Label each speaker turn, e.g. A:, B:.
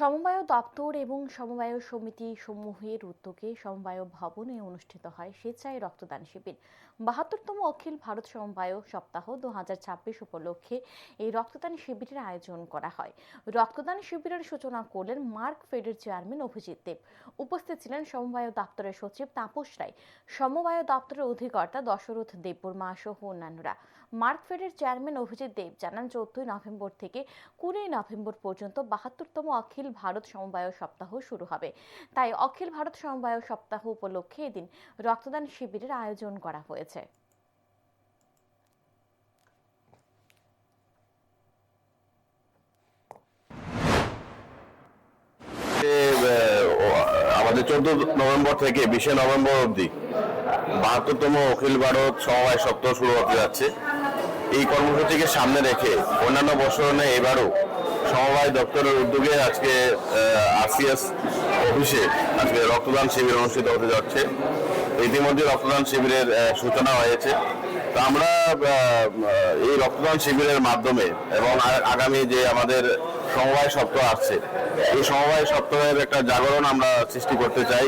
A: সমবায় দপ্তর এবং সমবায় সমিতি সমূহের উদ্যোগে সমবায় ভবনে অনুষ্ঠিত হয় স্বেচ্ছায় রক্তদান শিবির। বাহাত্তরতম অখিল ভারত সমবায় সপ্তাহ দু ছাব্বিশ উপলক্ষে এই রক্তদান শিবিরের আয়োজন করা হয়। রক্তদান শিবিরের সূচনা করলেন মার্ক ফেডের চেয়ারম্যান অভিজিৎ দেব। উপস্থিত ছিলেন সমবায় দপ্তরের সচিব তাপস রায়। সমবায় দপ্তরের অধিকর্তা দশরথ দেববর্মা সহ অন্যান্যরা। মার্ক ফেডের চেয়ারম্যান অভিজিৎ দেব জানান, চোদ্দই নভেম্বর থেকে কুড়ি নভেম্বর পর্যন্ত বাহাত্তরতম অখিল ভারত সমবায় সপ্তাহ শুরু হবে। তাই অখিল ভারত সমবায় সপ্তাহ উপলক্ষে এদিন রক্তদান শিবিরের আয়োজন করা হয়েছে।
B: আমাদের চোদ্দ নভেম্বর থেকে বিশে নভেম্বর অবধি বাহাত্তরতম অখিল ভারত সমবায় সপ্তাহ শুরু হতে যাচ্ছে। এই কর্মসূচিকে সামনে রেখে অন্যান্য বছর এবারও সমবায় দপ্তরের উদ্যোগে আজকে আরসিএস অফিসে আজকে রক্তদান শিবির অনুষ্ঠিত হতে যাচ্ছে। ইতিমধ্যে রক্তদান শিবিরের সূচনা হয়েছে। তো আমরা এই রক্তদান শিবিরের মাধ্যমে এবং আগামী যে আমাদের সমবায় সপ্তাহ আসছে, এই সমবায় সপ্তাহের একটা জাগরণ আমরা সৃষ্টি করতে চাই।